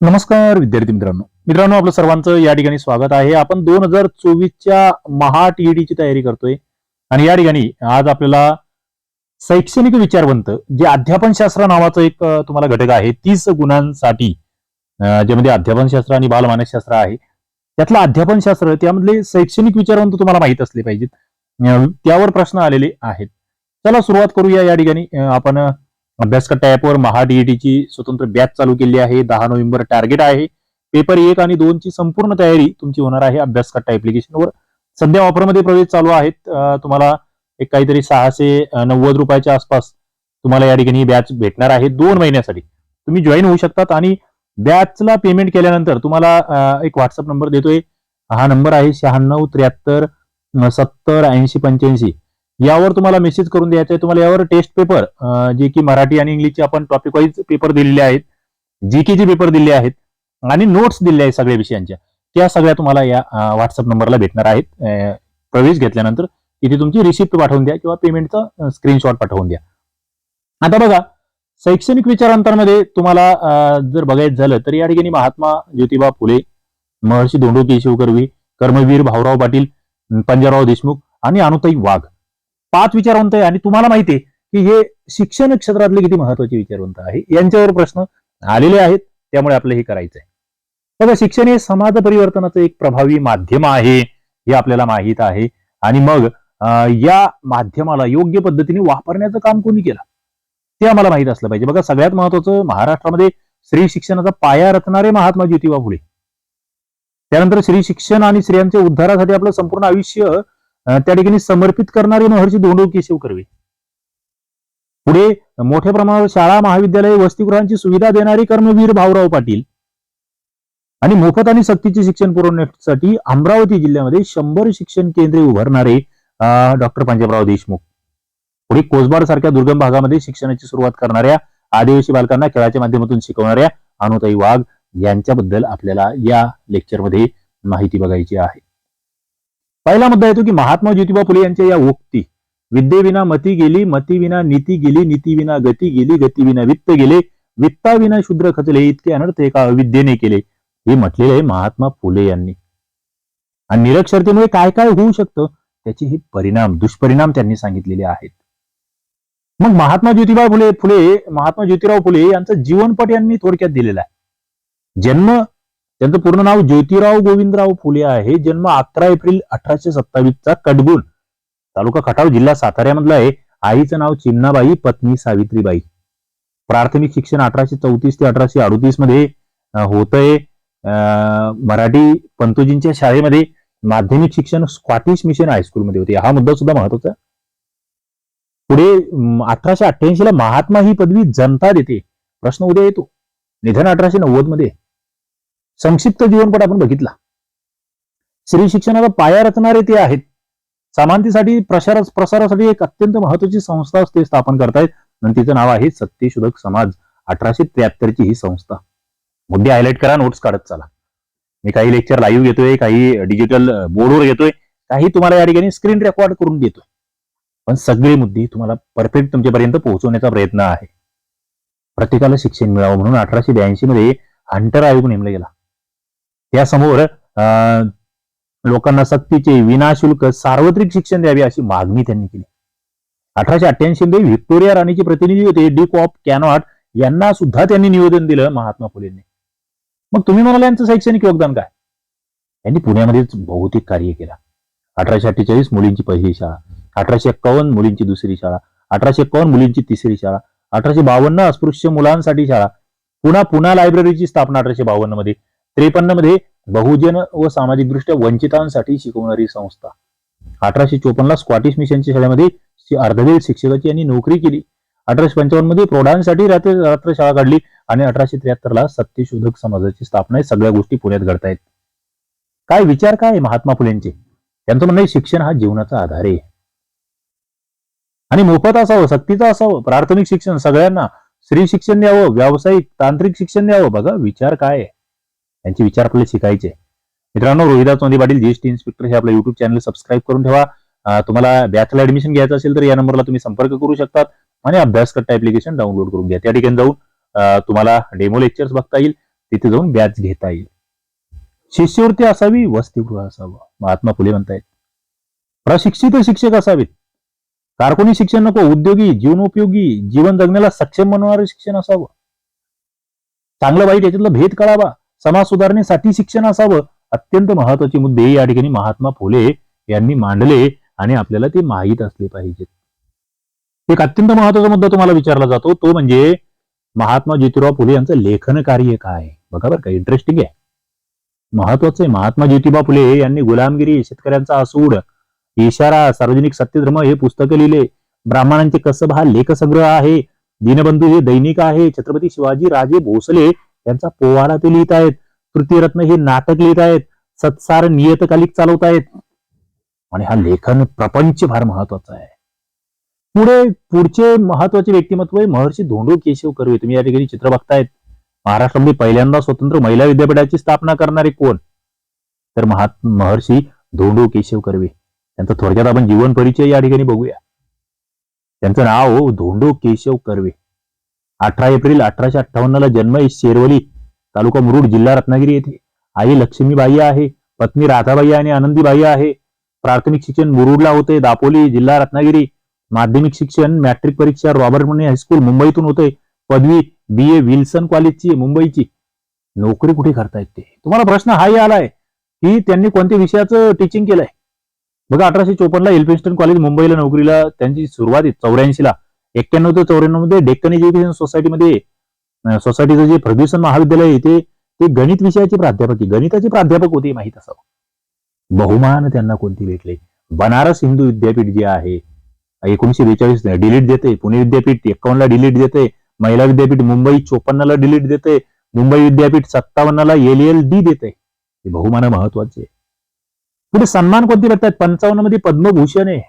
नमस्कार विद्यार्थी मित्रांनो. मित्रांनो आपलं सर्वांचं या ठिकाणी स्वागत आहे. आपण दोन हजार चोवीसच्या महा टीईडीची तयारी करतोय. आणि या ठिकाणी आज आपल्याला शैक्षणिक विचारवंत जे अध्यापन शास्त्र नावाचं एक तुम्हाला घटक आहे तीस गुणांसाठी ज्यामध्ये अध्यापन शास्त्र आणि बालमानसशास्त्र आहे त्यातलं अध्यापन शास्त्र त्यामधले शैक्षणिक विचारवंत तुम्हाला माहीत असले पाहिजेत. त्यावर प्रश्न आलेले आहेत. चला सुरुवात करूया या ठिकाणी. आपण अभ्यासकट्टा ॲपवर महा डीईटीची स्वतंत्र बॅच चालू केली आहे. दहा नोव्हेंबर टार्गेट आहे. पेपर एक आणि दोन ची संपूर्ण तयारी तुमची होणार आहे अभ्यासकट्टा ऍप्लिकेशनवर सध्या ऑफरमध्ये प्रवेश चालू आहेत. तुम्हाला एक काहीतरी सहाशे नव्वद रुपयाच्या आसपास तुम्हाला या ठिकाणी बॅच भेटणार आहे दोन महिन्यासाठी. तुम्ही जॉईन होऊ शकतात आणि बॅचला पेमेंट केल्यानंतर तुम्हाला एक व्हॉट्सअप नंबर देतोय. हा नंबर आहे शहाण्णव त्र्याहत्तर सत्तर ऐंशी पंच्याऐंशी. यावर तुम्हाला मेसेज करून द्यायचा आहे. तुम्हाला यावर टेस्ट पेपर जे की मराठी आणि इंग्लिशचे आपण टॉपिक वाईज पेपर दिलेले आहेत जी के चे पेपर दिले आहेत आणि नोट्स दिले आहेत सगळ्या विषयांच्या. त्या सगळ्या तुम्हाला या व्हॉट्सअप नंबरला भेटणार आहेत. प्रवेश घेतल्यानंतर तिथे तुमची रिसिप्ट पाठवून द्या किंवा पेमेंटचा स्क्रीनशॉट पाठवून द्या. आता बघा शैक्षणिक विचारांतरमध्ये तुम्हाला जर बघायचं झालं तर या ठिकाणी महात्मा ज्योतिबा फुले महर्षी धोंडो केशव कर्वी कर्मवीर भाऊराव पाटील पंजाबराव देशमुख आणि अनुताई वाघ. पाच विचारवंत आहे आणि तुम्हाला माहिती आहे की हे शिक्षण क्षेत्रातले किती महत्त्वाचे विचारवंत आहे. यांच्यावर प्रश्न आलेले आहेत. त्यामुळे आपलं हे करायचं आहे बघा शिक्षण हे समाज परिवर्तनाचं एक प्रभावी माध्यम आहे हे आपल्याला माहीत आहे. आणि मग अं, या माध्यमाला योग्य पद्धतीने वापरण्याचं काम कोणी केलं? ते आम्हाला माहीत असलं पाहिजे. बघा सगळ्यात महत्वाचं महाराष्ट्रामध्ये स्त्री शिक्षणाचा पाया रचणारे महात्मा ज्योतिबा फुले. त्यानंतर स्त्री शिक्षण आणि स्त्रियांच्या उद्धारासाठी आपलं संपूर्ण आयुष्य त्या ठिकाणी समर्पित करणारे महर्षी धोंडो केशव कर्वे. पुढे मोठ्या प्रमाणावर शाळा महाविद्यालय वसतिगृहांची सुविधा देणारे कर्मवीर भाऊराव पाटील आणि मोफत आणि सक्तीचे शिक्षण पुरवण्यासाठी अमरावती जिल्ह्यामध्ये शंभर शिक्षण केंद्रे उभारणारे डॉक्टर पंजाबराव देशमुख. पुढे कोसबाड सारख्या दुर्गम भागामध्ये शिक्षणाची सुरुवात करणाऱ्या आदिवासी बालकांना खेळाच्या माध्यमातून शिकवणाऱ्या अनुताई वाघ यांच्याबद्दल आपल्याला या लेक्चरमध्ये माहिती बघायची आहे. पहिला मुद्दा येतो की महात्मा ज्योतिबा फुले यांच्या या उक्ती विद्येविना मती गेली मती विना नीती गेली नीतीविना गती गेली गती विना वित्त गेले वित्ताविना शूद्र खचले इतके अनर्थ एका अविद्येने केले. हे म्हटलेले आहे महात्मा फुले यांनी. आणि निरक्षरतेमुळे काय काय होऊ शकतं त्याचे हे परिणाम दुष्परिणाम त्यांनी सांगितलेले आहेत. मग महात्मा ज्योतिबा फुले फुले महात्मा ज्योतिराव फुले यांचा जीवनपट यांनी थोडक्यात दिलेला आहे. जन्म त्यांचं पूर्ण नाव ज्योतिराव गोविंदराव फुले आहे. जन्म अकरा एप्रिल अठराशे सत्तावीसचा कडगुण तालुका खटाव जिल्हा साताऱ्यामधला आहे. आईचं नाव चिन्नाबाई पत्नी सावित्रीबाई. प्राथमिक शिक्षण अठराशे चौतीस ते अठराशे अडतीसमध्ये होतंय. अं, मराठी पंतोजींच्या शाळेमध्ये माध्यमिक शिक्षण स्कॉटिश मिशन हायस्कूलमध्ये होते. हा मुद्दा सुद्धा महत्त्वाचा पुढे अठराशे अठ्ठ्याऐंशी ला महात्मा ही पदवी जनता देते. प्रश्न उद्या येतो. निधन अठराशे नव्वदमध्ये. संक्षिप्त जीवनपट आपण बघितला. स्त्री शिक्षणाचा पाया रचणारे ते आहेत. समानतेसाठी प्रसार प्रसारासाठी एक अत्यंत महत्वाची संस्था ते स्थापन करतायत. आणि तिचं नाव आहे सत्यशोधक समाज. अठराशे त्र्याहत्तरची ही संस्था. मुद्दे हायलाईट करा नोट्स काढत चला. मी काही लेक्चर लाईव्ह घेतोय काही डिजिटल बोर्डवर घेतोय. काही तुम्हाला या ठिकाणी स्क्रीन रेकॉर्ड करून देतोय. पण सगळे मुद्दे तुम्हाला परफेक्ट तुमच्यापर्यंत पोहोचवण्याचा प्रयत्न आहे. प्रत्येकाला शिक्षण मिळावं म्हणून अठराशे ब्याऐंशी मध्ये हंटर आयोग नेमला गेला. त्यासमोर अं, लोकांना सक्तीचे विनाशुल्क सार्वत्रिक शिक्षण द्यावे अशी मागणी त्यांनी केली. अठराशे अठ्ठ्याऐंशी मध्ये व्हिक्टोरिया राणीचे प्रतिनिधी होते डिक ऑफ कॅनॉट. यांना सुद्धा त्यांनी निवेदन दिलं महात्मा फुलेंनी. मग तुम्ही म्हणाला यांचं शैक्षणिक योगदान काय? यांनी पुण्यामध्येच बहुतेक कार्य केलं. अठराशे अठ्ठेचाळीस मुलींची पहिली शाळा. अठराशे एक्कावन्न मुलींची दुसरी शाळा. अठराशे एक्कावन्न मुलींची तिसरी शाळा. अठराशे बावन्न अस्पृश्य मुलांसाठी शाळा. पुन्हा पुन्हा लायब्ररीची स्थापना अठराशे बावन्नमध्ये. त्रेपन्नमध्ये बहुजन व सामाजिकदृष्ट्या वंचितांसाठी शिकवणारी संस्था. अठराशे चोपन्न ला स्कॉटिश मिशनच्या शाळेमध्ये अर्धवेळ शिक्षकाची यांनी नोकरी केली. अठराशे पंचावन्नमध्ये प्रौढांसाठी रात्र रात्र शाळा काढली आणि अठराशे त्र्याहत्तर ला सत्यशोधक समाजाची स्थापना आहे सगळ्या गोष्टी पुण्यात घडतायत. काय विचार काय आहे महात्मा फुलेंचे? त्यांचं म्हणणं आहे शिक्षण हा जीवनाचा आधार आहे. आणि मोफत असावं सक्तीचं असावं प्राथमिक शिक्षण सगळ्यांना स्त्री शिक्षण द्यावं व्यावसायिक तांत्रिक शिक्षण द्यावं बघा विचार काय त्यांचे विचार आपल्याला शिकायचे मित्रांनो रोहिदास चोंदी पाटील जीएसटी इन्स्पेक्टर हे आपलं युट्यूब चॅनल सबस्क्राईब करून ठेवा. तुम्हाला बॅचला ऍडमिशन घ्यायचं असेल तर या नंबरला तुम्ही संपर्क करू शकतात आणि अभ्यास ऍप्लिकेशन डाउनलोड करून घ्या. त्या ठिकाणी जाऊन तुम्हाला डेमो लेक्चर्स बघता येईल. तिथे जाऊन बॅच घेता येईल. शिष्यवृत्ती असावी वसतिगृह असावं. महात्मा फुले म्हणतायत. प्रशिक्षित शिक्षक असावेत. कारकुनी शिक्षण नको उद्योगी जीवनोपयोगी जीवन जगण्याला सक्षम बनवणारे शिक्षण असावं. चांगलं वाईट याच्यातला भेद कळावा. समाज सुधारणेसाठी शिक्षण असावं अत्यंत महत्त्वाचे मुद्दे या ठिकाणी महात्मा फुले यांनी मांडले आणि आपल्याला ते माहीत असले पाहिजेत. एक अत्यंत महत्त्वाचा मुद्दा तुम्हाला विचारला जातो तो म्हणजे महात्मा ज्योतिराव फुले यांचं लेखन कार्य काय? बघा बरं का इंटरेस्टिंग आहे. महत्वाचं आहे महात्मा ज्योतिबा फुले यांनी गुलामगिरी शेतकऱ्यांचा असूड इशारा सार्वजनिक सत्यधर्म हे पुस्तकं लिहिले. ब्राह्मणांचे कसब हा लेखसंग्रह आहे. दीनबंधू हे दैनिक आहे. छत्रपती शिवाजी राजे भोसले त्यांचा पोवाडा ते लिहित आहेत. तृतीयरत्न हे नाटक लिहित आहेत. सत्सार नियतकालिक चालवत आहेत. आणि हा लेखन प्रपंच फार महत्त्वाचा आहे. पुढे पुढचे महत्त्वाचे व्यक्तिमत्व आहे महर्षी धोंडो केशव कर्वे. तुम्ही या ठिकाणी चित्र बघतायत. महाराष्ट्रामध्ये पहिल्यांदा स्वतंत्र महिला विद्यापीठाची स्थापना करणारे कोण? तर महा महर्षी धोंडो केशव कर्वे. त्यांचा थोडक्यात आपण जीवन परिचय या ठिकाणी बघूया. त्यांचं नाव धोंडो केशव कर्वे. अठरा एप्रिल अठराशे अठ्ठावन्न ला जन्म शेरवली तालुका मुरुड जिल्हा रत्नागिरी येथे. आई लक्ष्मीबाई आहे पत्नी राधाबाई आणि आनंदीबाई आहे. प्राथमिक शिक्षण मुरुडला होते दापोली जिल्हा रत्नागिरी. माध्यमिक शिक्षण मॅट्रिक परीक्षा रॉबर्ट म्हणे हायस्कूल मुंबईतून होते. पदवी बी ए विल्सन कॉलेजची मुंबईची. नोकरी कुठे करता ते तुम्हाला प्रश्न हाही आलाय की त्यांनी कोणत्या विषयाचं टीचिंग केलंय? बघा अठराशे चोपन्नला एल्फिन्स्टन कॉलेज मुंबईला नोकरीला त्यांची सुरुवात आहे चौऱ्याऐंशी ला एक्क्याण्णव ते चौऱ्याण्णवमध्ये डेक्कन एज्युकेशन सोसायटीमध्ये सोसायटीचं जे फर्ग्युसन महाविद्यालय आहे ते ते गणित विषयाचे प्राध्यापक आहे. गणिताचे प्राध्यापक होते माहीत असावं. बहुमान त्यांना कोणती भेटले? बनारस हिंदू विद्यापीठ जे आहे एकोणीशे बेचाळीस डिलीट देते पुणे विद्यापीठ एकावन्नला डिलीट देते महिला विद्यापीठ मुंबई चोपन्नला डिलीट देते मुंबई विद्यापीठ सत्तावन्नला एल एल डी देते हे बहुमान महत्त्वाचे पुढे सन्मान कोणते भेटतात? पंचावन्नमध्ये पद्मभूषण आहे.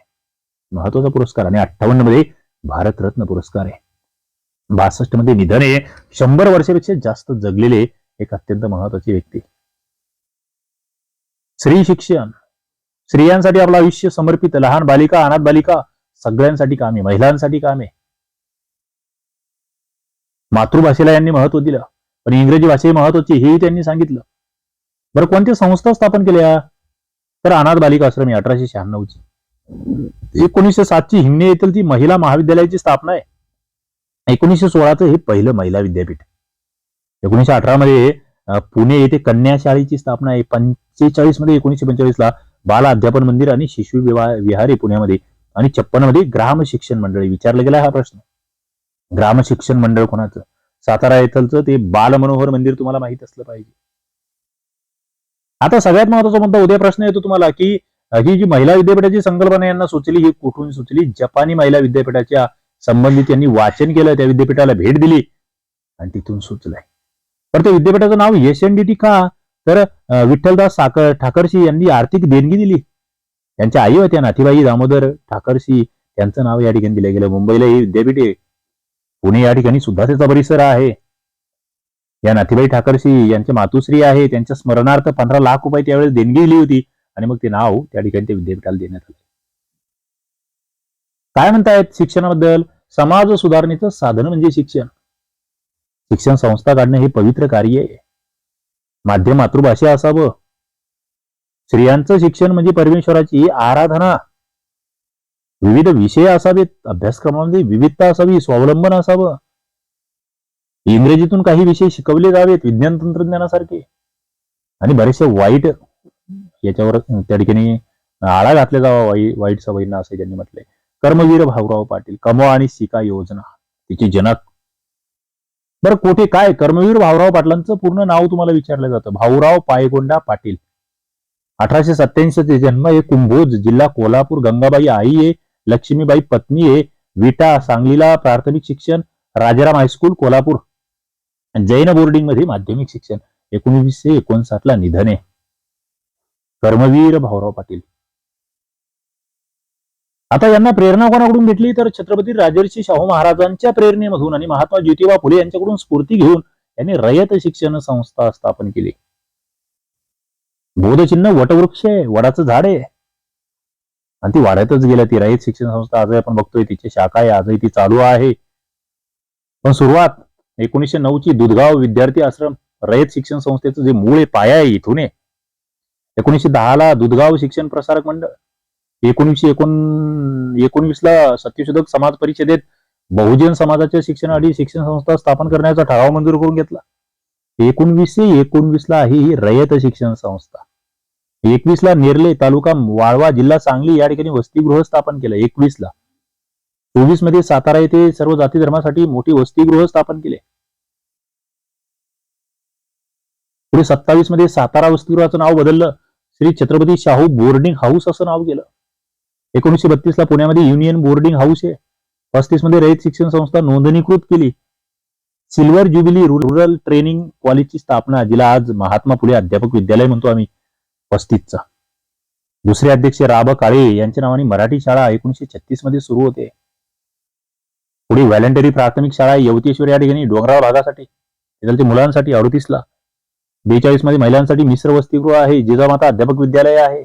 महत्त्वाचा पुरस्कार. आणि अठ्ठावन्नमध्ये भारतरत्न पुरस्कार आहे. बासष्टमध्ये निधन हे शंभर वर्षापेक्षा जास्त जगलेले एक अत्यंत महत्वाची व्यक्ती. स्त्री शिक्षण. स्त्रियांसाठी आपलं आयुष्य समर्पित लहान बालिका अनाथ बालिका सगळ्यांसाठी काम आहे. महिलांसाठी काम आहे. मातृभाषेला यांनी महत्त्व दिलं. पण इंग्रजी भाषे महत्वाची हेही त्यांनी सांगितलं. बरं कोणत्या संस्था स्थापन केल्या? तर अनाथ बालिका आश्रम अठराशे शहाण्णवची. एकोणीसशे सातची हिंगणे येथील ती महिला महाविद्यालयाची स्थापना आहे. एकोणीसशे सोळाचं हे पहिलं महिला विद्यापीठ एकोणीसशे अठरा मध्ये पुणे येथे कन्या शाळेची स्थापना आहे. पंचेचाळीसमध्ये एकोणीसशे पंचेचाळीस ला बाल अध्यापन मंदिर आणि शिशु विवाह विहार आहे पुण्यामध्ये आणि छप्पनमध्ये ग्राम शिक्षण मंडळ विचारला गेला हा प्रश्न. ग्राम शिक्षण मंडळ कोणाचं? सातारा येथलचं ते बाल मनोहर मंदिर तुम्हाला माहीत असलं पाहिजे. आता सगळ्यात महत्त्वाचा मुद्दा उद्या प्रश्न येतो तुम्हाला की ही जी महिला विद्यापीठाची संकल्पना यांना सुचली ही कुठून सुचली? जपानी महिला विद्यापीठाच्या संबंधित यांनी वाचन केलं त्या विद्यापीठाला भेट दिली आणि तिथून सुचलंय. पण त्या विद्यापीठाचं नाव एस एन डी टी का? तर विठ्ठलदास साकर ठाकरशी यांनी आर्थिक देणगी दिली. त्यांच्या आई होत्या नाथीबाई दामोदर ठाकरशी. त्यांचं नाव या ठिकाणी दिलं गेलं. मुंबईला ही विद्यापीठ आहे. पुणे या ठिकाणी सुद्धा त्याचा परिसर आहे. या नाथीबाई ठाकरशी यांचे मातुश्री आहे. त्यांच्या स्मरणार्थ पंधरा लाख रुपये त्यावेळेस देणगी दिली होती. आणि मग ते नाव त्या ठिकाणी त्या विद्यापीठाला देण्यात आलं. काय म्हणतायत शिक्षणाबद्दल? समाज सुधारणेचं साधन म्हणजे शिक्षण. शिक्षण संस्था काढणं हे पवित्र कार्य आहे. माध्यम मातृभाषा असावं. स्त्रियांचं शिक्षण म्हणजे परमेश्वराची आराधना. विविध विषय असावेत. अभ्यासक्रमामध्ये विविधता असावी स्वावलंबन असावं. इंग्रजीतून काही विषय शिकवले जावेत विज्ञान तंत्रज्ञानासारखे. आणि बरेचसे वाईट याच्यावर त्या ठिकाणी आळा घातला जावा वाई वाईट सवयींना असे त्यांनी म्हटले कर्मवीर भाऊराव पाटील कमवा आणि सिका योजना तिचे जनक. बरं कोठे काय? कर्मवीर भाऊराव पाटलांचं पूर्ण नाव तुम्हाला विचारलं जातं. भाऊराव पायगोंडा पाटील. अठराशे सत्याऐंशी जन्म आहे कुंभोज जिल्हा कोल्हापूर गंगाबाई आई आहे लक्ष्मीबाई पत्नी आहे विटा सांगलीला प्राथमिक शिक्षण राजाराम हायस्कूल कोल्हापूर. जैन बोर्डिंगमध्ये माध्यमिक शिक्षण. एकोणीसशे एकोणसाठ ला निधन आहे. कर्मवीर भाऊराव पाटील. आता यांना प्रेरणा कोणाकडून भेटली? तर छत्रपती राजर्षी शाहू महाराजांच्या प्रेरणेमधून आणि महात्मा ज्योतिबा फुले यांच्याकडून स्फूर्ती घेऊन यांनी रयत शिक्षण संस्था स्थापन केली. बोधचिन्ह वटवृक्ष आहे वडाचं झाड आहे. आणि ती वाढतच गेल्या ती रयत शिक्षण संस्था आजही आपण बघतोय तिची शाखा आहे आजही ती चालू आहे. पण सुरुवात एकोणीसशे नऊ ची दुधगाव विद्यार्थी आश्रम रयत शिक्षण संस्थेचं जे मूळ आहे पाया आहे इथून आहे. एकोणीसशे दहाला दुधगाव शिक्षण प्रसारक मंडळ एकोणीसशे एकोण एकोणवीसला सत्यशोधक समाज परिषदेत बहुजन समाजाच्या शिक्षणासाठी शिक्षण संस्था स्थापन करण्याचा ठराव मंजूर करून घेतला. एकोणवीसशे एकोणवीसला ही रयत शिक्षण संस्था. एकवीसला नेरले तालुका वाळवा जिल्हा सांगली या ठिकाणी वसतिगृह स्थापन केलं एकवीसला. चोवीसमध्ये सातारा येथे सर्व जाती धर्मासाठी मोठी वसतिगृह स्थापन केले. पुढे सत्तावीसमध्ये सातारा वसतिगृहाचं नाव बदललं. श्री छत्रपती शाहू बोर्डिंग हाऊस असं नाव गेलं. एकोणीसशे बत्तीस ला पुण्यामध्ये युनियन बोर्डिंग हाऊस आहे. पस्तीसमध्ये रयत शिक्षण संस्था नोंदणीकृत केली. सिल्वर ज्युबिली रुरल ट्रेनिंग कॉलेजची स्थापना जिला आज महात्मा फुले अध्यापक विद्यालय म्हणतो आम्ही पस्तीसचा. दुसरे अध्यक्ष राब काळे यांच्या नावाने मराठी शाळा एकोणीशे छत्तीसमध्ये सुरू होते. पुढे व्हॅलेंटरी प्राथमिक शाळा यवतेश्वर या ठिकाणी डोंगराळ भागासाठी तिथलच्या मुलांसाठी अडतीसला. बेचाळीसमध्ये महिलांसाठी मिश्र वसतिगृह आहे जिजामाता अध्यापक विद्यालय आहे.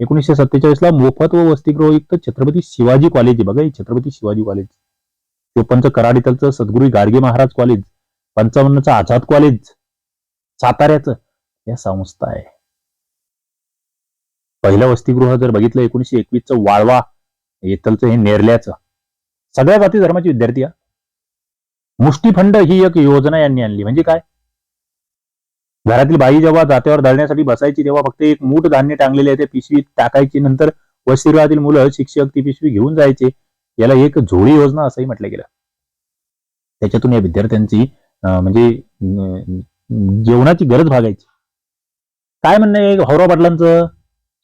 एकोणीसशे सत्तेचाळीस ला मोफत व वसतिगृहयुक्त छत्रपती शिवाजी कॉलेज आहे. बघा छत्रपती शिवाजी कॉलेज चोपन्नचं कराडीतलचं सद्गुरू गाडगे महाराज कॉलेज पंचावन्नचं आझाद कॉलेज साताऱ्याचं या संस्था आहे. पहिलं वसतिगृह जर बघितलं एकोणीशे एकवीसचं वाळवा येतलचं हे नेरल्याचं. सगळ्या जाती धर्माचे विद्यार्थी मुष्टीफंड ही एक योजना यांनी आणली. म्हणजे काय? घरातील बाई जेव्हा जात्यावर दळण्यासाठी बसायची तेव्हा फक्त एक मूठ धान्य टांगलेले आहे ते पिशवीत टाकायची. नंतर वसतिगृहातील मुलं शिक्षक ती पिशवी घेऊन जायचे. याला एक झोळी योजना असंही म्हटलं गेलं. त्याच्यातून या विद्यार्थ्यांची म्हणजे जेवणाची गरज भागायची. काय म्हणणं आहे हौरा पाटलांचं?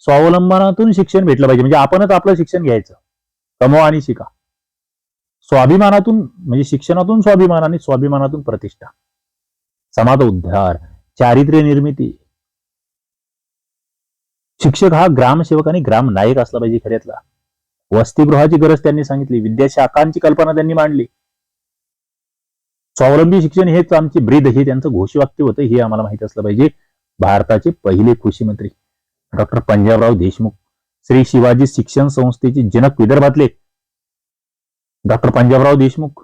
स्वावलंबनातून शिक्षण भेटलं पाहिजे. म्हणजे आपणच आपलं शिक्षण घ्यायचं. कमवा आणि शिका. स्वाभिमानातून म्हणजे शिक्षणातून स्वाभिमान आणि स्वाभिमानातून प्रतिष्ठा. समाज उद्धार चारित्र्य निर्मिती. शिक्षक हा ग्रामसेवक आणि ग्राम नायक असला पाहिजे खऱ्यातला. वसतिगृहाची गरज त्यांनी सांगितली विद्याशाखांची कल्पना त्यांनी मांडली. स्वावलंबी शिक्षण हेच आमची ब्रीद हे त्यांचं घोषवाक्य होतं हे आम्हाला माहीत असलं पाहिजे. भारताचे पहिले कृषी मंत्री. डॉक्टर पंजाबराव देशमुख श्री शिवाजी शिक्षण संस्थेचे जनक विदर्भातले डॉक्टर पंजाबराव देशमुख.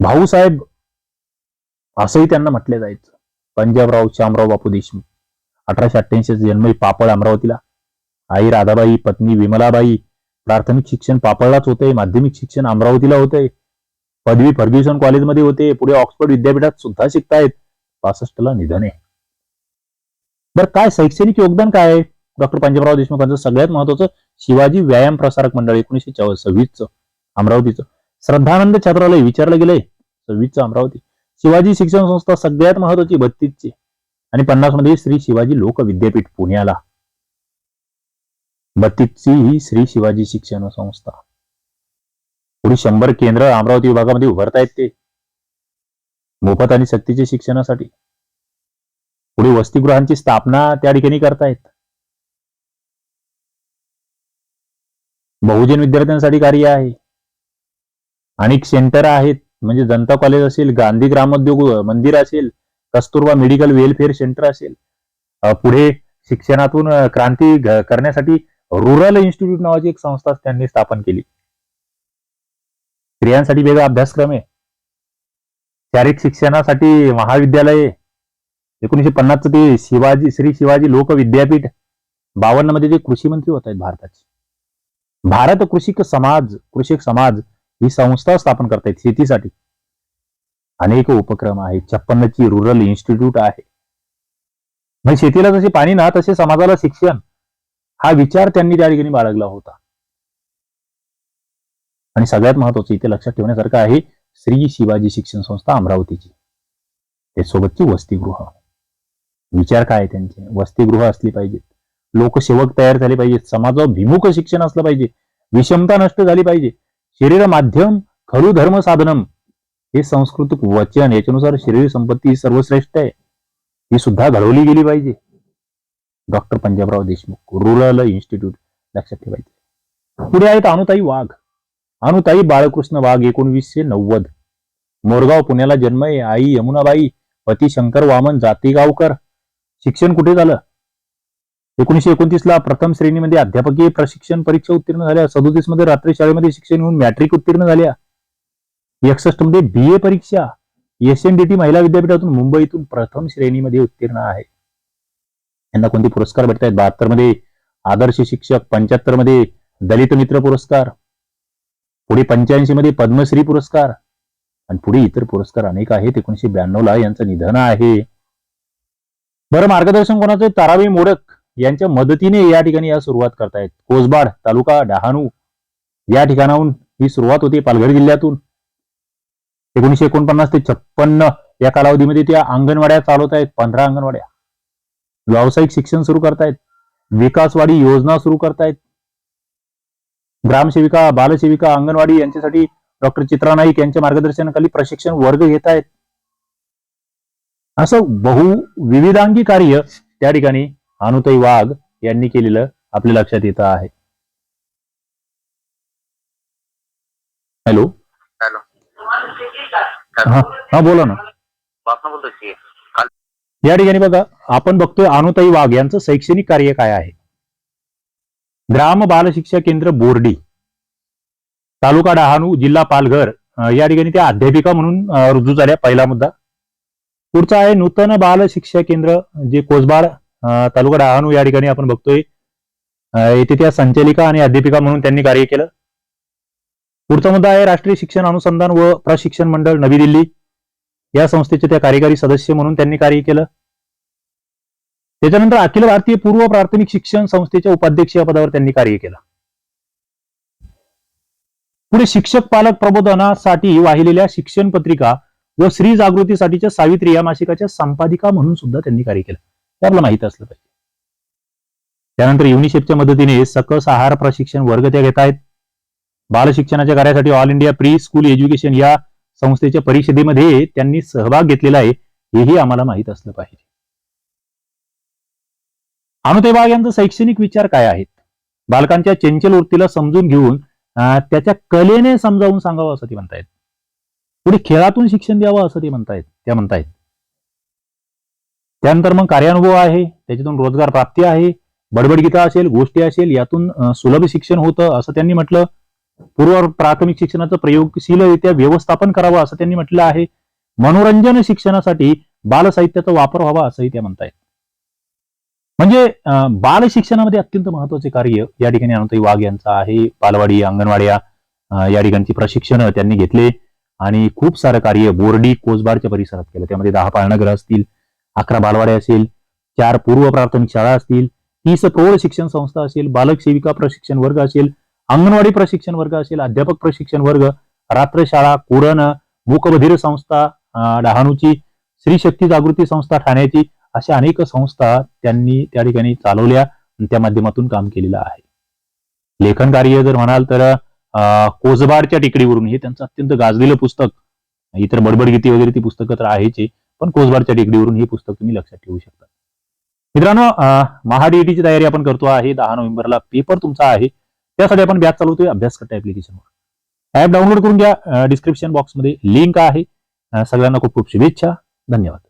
भाऊसाहेब असंही त्यांना म्हटले जायचं. पंजाबराव श्यामराव बापू देशमुख. अठराशे अठ्ठ्याऐंशी जन्म पापड अमरावतीला. आई राधाबाई पत्नी विमलाबाई. प्राथमिक शिक्षण पापडलाच होते माध्यमिक शिक्षण अमरावतीला होते पदवी फर्ग्युसन कॉलेजमध्ये होते पुढे ऑक्सफर्ड विद्यापीठात सुद्धा शिकतायत. पासष्टला निधन आहे. बरं काय शैक्षणिक योगदान काय आहे? डॉक्टर पंजाबराव देशमुखांचं सगळ्यात महत्वाचं शिवाजी व्यायाम प्रसारक मंडळ एकोणीशे सव्वीसचं अमरावतीचं. श्रद्धानंद छात्रालय विचारलं गेलंय. सव्वीसचं अमरावती. शिवाजी शिक्षण संस्था सगळ्यात महत्वाची बत्तीसची. आणि पन्नासमध्ये श्री शिवाजी लोक विद्यापीठ पुण्याला. बत्तीसची ही श्री शिवाजी शिक्षण संस्था. पुढे शंभर केंद्र अमरावती विभागामध्ये उभारतायत ते. मोफत आणि सक्तीच्या शिक्षणासाठी. पुढे वसतिगृहांची स्थापना त्या ठिकाणी करतायत. बहुजन विद्यार्थ्यांसाठी कार्य आहे. अनेक सेंटर आहेत. म्हणजे जनता कॉलेज असेल गांधी ग्रामोद्योग मंदिर असेल कस्तुरबा मेडिकल वेलफेअर सेंटर असेल पुढे शिक्षणातून क्रांती करण्यासाठी रुरल इन्स्टिट्यूट नावाची एक संस्था त्यांनी स्थापन केली. स्त्रियांसाठी वेगळा अभ्यासक्रम आहे. शारीरिक शिक्षणासाठी महाविद्यालय एकोणीशे पन्नासचं ते शिवाजी श्री शिवाजी लोक विद्यापीठ बावन्नमध्ये ते कृषी मंत्री होत आहेत भारताचे. भारत कृषिक समाज कृषिक समाज ही संस्था स्थापन करतायत शेतीसाठी. अनेक उपक्रम आहेत. छप्पन्नची रुरल इन्स्टिट्यूट आहे. म्हणजे शेतीला जसे पाणी ना तसे समाजाला शिक्षण हा विचार त्यांनी त्या ठिकाणी बाळगला होता. आणि सगळ्यात महत्वाचं इथे लक्षात ठेवण्यासारखं आहे श्री शिवाजी शिक्षण संस्था अमरावतीची. त्यासोबतची वसतिगृह. विचार काय आहे त्यांचे? वसतिगृह असली पाहिजेत. लोकसेवक तयार झाले पाहिजेत. समाजाभिमुख शिक्षण असलं पाहिजे. विषमता नष्ट झाली पाहिजे. शरीर माध्यम खलु धर्म साधनम हे संस्कृत वचन याच्यानुसार शरीर संपत्ती ही सर्वश्रेष्ठ आहे. ही सुद्धा घडवली गेली पाहिजे. Doctor Panjabrao Deshmukh rural institute लक्षात ठेवायचे पुढे आहेत अनुताई वाघ. अनुताई बाळकृष्ण वाघ एकोणवीसशे नव्वद. मोरगाव पुण्याला जन्म आहे. आई यमुनाबाई पती शंकर वामन जातीगावकर. शिक्षण कुठे झालं? एकोणीशे एकोणतीस ला प्रथम श्रेणीमध्ये अध्यापकीय प्रशिक्षण परीक्षा उत्तीर्ण झाल्या. सदोतीसमध्ये रात्री शाळेमध्ये शिक्षण घेऊन मॅट्रिक उत्तीर्ण झाल्या. एकसष्टमध्ये बी ए परीक्षा. एस एन डी टी महिला विद्यापीठातून मुंबईतून प्रथम श्रेणीमध्ये उत्तीर्ण आहे. यांना कोणते पुरस्कार भेटत आहेत बहात्तरमध्ये आदर्श शिक्षक पंच्याहत्तरमध्ये दलित मित्र पुरस्कार पुढे पंच्याऐंशी मध्ये पद्मश्री पुरस्कार आणि पुढे इतर पुरस्कार अनेक आहेत. एकोणीशे ब्याण्णव ला यांचं निधन आहे. बरं मार्गदर्शन कोणाचं तारावी मोडक. यांच्या मदतीने या ठिकाणी या सुरुवात करतायत. कोसबाड तालुका डहाणू या ठिकाणाहून ही सुरुवात होती पालघर जिल्ह्यातून. एकोणीशे एकोणपन्नास ते छप्पन्न या कालावधीमध्ये त्या अंगणवाड्या चालवत आहेत पंधरा अंगणवाड्या. व्यावसायिक शिक्षण सुरू करतायत. विकासवाडी योजना सुरू करतायत. ग्रामसेविका बालसेविका अंगणवाडी यांच्यासाठी डॉक्टर चित्रा नाईक यांच्या मार्गदर्शनाखाली प्रशिक्षण वर्ग घेत आहेत असं बहु विविधांगी कार्य त्या ठिकाणी अनुताई वाघ यांनी केलेलं आपल्या लक्षात येतं आहे. हॅलो. हॅलो. हा हा बोला ना. या ठिकाणी बघा आपण बघतोय अनुताई वाघ यांचं शैक्षणिक कार्य काय आहे? ग्राम बाल शिक्षा केंद्र बोर्डी तालुका डहाणू जिल्हा पालघर या ठिकाणी त्या अध्यापिका म्हणून रुजू झाल्या पहिला मुद्दा. पुढचा आहे नूतन बाल शिक्षा केंद्र जे कोसबाड तालुका डहाणू या ठिकाणी आपण बघतोय. येथे त्या संचालिका आणि अध्यापिका म्हणून त्यांनी कार्य केलं. पुढचा मुद्दा आहे राष्ट्रीय शिक्षण अनुसंधान व प्रशिक्षण मंडळ नवी दिल्ली. या संस्थेचे त्या कार्यकारी सदस्य म्हणून त्यांनी कार्य केलं. त्याच्यानंतर अखिल भारतीय पूर्व प्राथमिक शिक्षण संस्थेच्या उपाध्यक्ष या पदावर त्यांनी कार्य केलं. पुढे शिक्षक पालक प्रबोधनासाठी वाहिलेल्या शिक्षण पत्रिका व स्त्री जागृतीसाठीच्या सावित्री या मासिकाच्या संपादिका म्हणून सुद्धा त्यांनी कार्य केलं. आपल्याला माहीत असलं पाहिजे. त्यानंतर युनिसेफच्या मदतीने सकस आहार प्रशिक्षण वर्ग त्या घेत आहेत. बाल शिक्षणाच्या कार्यासाठी all India pre school education या संस्थेच्या परिषदेमध्ये त्यांनी सहभाग घेतलेला आहे हेही आम्हाला माहीत असलं पाहिजे. अनुते बाग यांचा शैक्षणिक विचार काय आहेत? बालकांच्या चंचल वृत्तीला समजून घेऊन त्याच्या कलेने समजावून सांगावं असं ते म्हणतायत. पुढे खेळातून शिक्षण द्यावं असं ते म्हणतायत त्या म्हणतायत. त्यानंतर मग कार्यानुभव आहे त्याच्यातून रोजगार प्राप्ती आहे बडबडगीता असेल गोष्टी असेल यातून सुलभ शिक्षण होतं असं त्यांनी म्हटलं. पूर्व प्राथमिक शिक्षणाचं प्रयोगशीलरित्या व्यवस्थापन करावं असं त्यांनी म्हटलं आहे. मनोरंजन शिक्षणासाठी बाल साहित्याचा वापर व्हावा असंही त्या म्हणतायत. म्हणजे बाल शिक्षणामध्ये अत्यंत महत्त्वाचे कार्य या ठिकाणी अनंतई वाघ यांचं आहे. बालवाडी अंगणवाड्या या ठिकाणची प्रशिक्षण त्यांनी घेतले. आणि खूप सारं कार्य बोर्डी कोसबारच्या परिसरात केलं. त्यामध्ये दहा पाळणाघरं असतील अकरा बालवाड्या असेल चार पूर्व प्राथमिक शाळा असतील तीस प्रौढ शिक्षण संस्था असेल बालक सेविका प्रशिक्षण वर्ग असेल अंगणवाडी प्रशिक्षण वर्ग असेल अध्यापक प्रशिक्षण वर्ग रात्रशाळा कुरण मूकबधीर संस्था डहाणूची स्त्री शक्ती जागृती संस्था ठाण्याची अशा अनेक संस्था त्यांनी त्या ठिकाणी चालवल्या आणि त्या माध्यमातून काम केलेलं आहे. लेखन कार्य जर म्हणाल तर अं, कोसबारच्या टेकडीवरून हे त्यांचं अत्यंत गाजलेलं पुस्तक इतर बडबडगीती वगैरे ती पुस्तकं तर आहेच आहे, पण कोसबारच्या टेकडीवरून हे पुस्तक तुम्ही लक्षात ठेवू शकता. मित्रांनो महाडीईटीची तयारी आपण करतो आहे. दहा नोव्हेंबरला पेपर तुमचा आहे. त्यासाठी आपण बॅच चालवतोय. अभ्यास करता ऍप्लिकेशनवर ऍप डाउनलोड करून घ्या. डिस्क्रिप्शन बॉक्समध्ये लिंक आहे. सगळ्यांना खूप खूप शुभेच्छा. धन्यवाद.